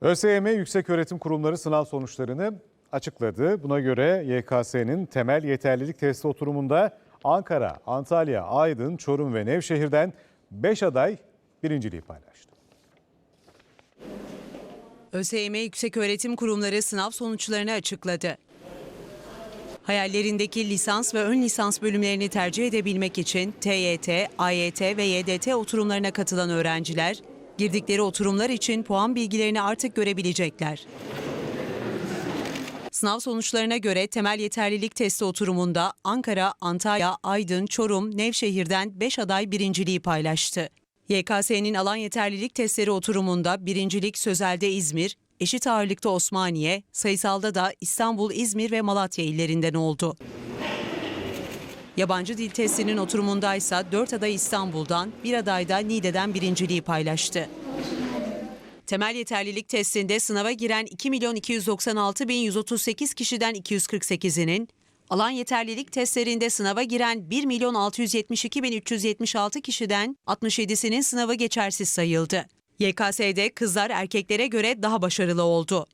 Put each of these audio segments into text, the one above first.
ÖSYM Yükseköğretim Kurumları sınav sonuçlarını açıkladı. Buna göre YKS'nin temel yeterlilik testi oturumunda Ankara, Antalya, Aydın, Çorum ve Nevşehir'den 5 aday birinciliği paylaştı. ÖSYM Yükseköğretim Kurumları sınav sonuçlarını açıkladı. Hayallerindeki lisans ve ön lisans bölümlerini tercih edebilmek için TYT, AYT ve YDT oturumlarına katılan öğrenciler, girdikleri oturumlar için puan bilgilerini artık görebilecekler. Sınav sonuçlarına göre temel yeterlilik testi oturumunda Ankara, Antalya, Aydın, Çorum, Nevşehir'den 5 aday birinciliği paylaştı. YKS'nin alan yeterlilik testleri oturumunda birincilik Sözel'de İzmir, eşit ağırlıkta Osmaniye, sayısalda da İstanbul, İzmir ve Malatya illerinden oldu. Yabancı dil testinin oturumundaysa 4 aday İstanbul'dan, bir aday da Niğde'den birinciliği paylaştı. Temel yeterlilik testinde sınava giren 2 milyon 296 bin 138 kişiden 248'inin, alan yeterlilik testlerinde sınava giren 1 milyon 672 bin 376 kişiden 67'sinin sınavı geçersiz sayıldı. YKS'de kızlar erkeklere göre daha başarılı oldu.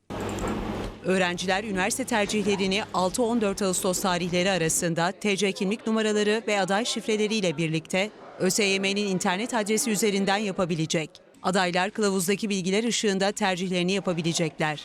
Öğrenciler üniversite tercihlerini 6-14 Ağustos tarihleri arasında TC kimlik numaraları ve aday şifreleriyle birlikte ÖSYM'nin internet adresi üzerinden yapabilecek. Adaylar kılavuzdaki bilgiler ışığında tercihlerini yapabilecekler.